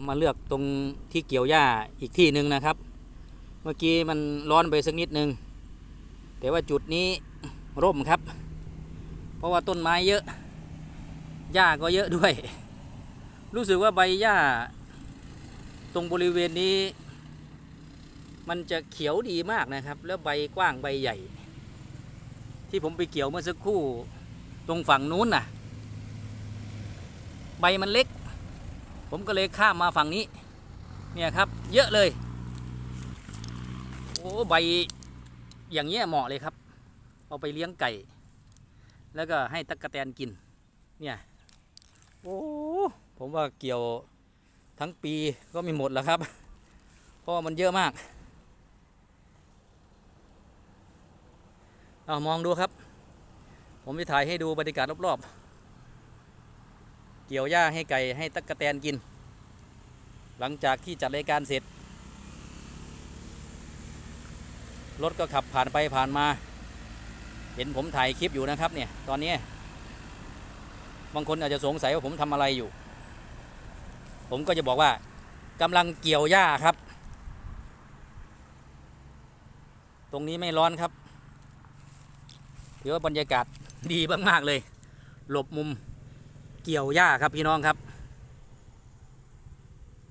ผมมาเลือกตรงที่เกี่ยวหญ้าอีกที่หนึ่งนะครับ เมื่อกี้มันร้อนไปสักนิดนึง แต่ว่าจุดนี้ร่มครับ เพราะว่าต้นไม้เยอะ หญ้าก็เยอะด้วย รู้สึกว่าใบหญ้า ตรงบริเวณนี้ มันจะเขียวดีมากนะครับ แล้วใบกว้างใบใหญ่ ที่ผมไปเกี่ยวเมื่อสักครู่ ตรงฝั่งนู้นน่ะ ใบมันเล็ก ผมก็เลยข้ามมาฝั่งนี้ เนี่ยครับ เยอะเลย โอ้ใบอย่างเงี้ยเหมาะเลยครับ เอาไปเลี้ยงไก่ แล้วก็ให้ตั๊กแตนกิน เนี่ย โอ้ผมว่าเกี่ยวทั้งปีก็ไม่หมดแล้วครับ เพราะมันเยอะมากเอามองดูครับ ผมจะถ่ายให้ดูบรรยากาศรอบๆ เกี่ยวหญ้าให้ไก่ให้ตั๊กแตนกิน หลังจากที่จัดรายการเสร็จ รถก็ขับผ่านไปผ่านมา เห็นผมถ่ายคลิปอยู่นะครับเนี่ยตอนนี้ บางคนอาจจะสงสัยว่าผมทำอะไรอยู่ ผมก็จะบอกว่ากำลังเกี่ยวหญ้าครับ ตรงนี้ไม่ร้อนครับถือว่าบรรยากาศดีมาก ๆ เลย หลบมุม เกี่ยวหญ้าครับพี่น้องครับ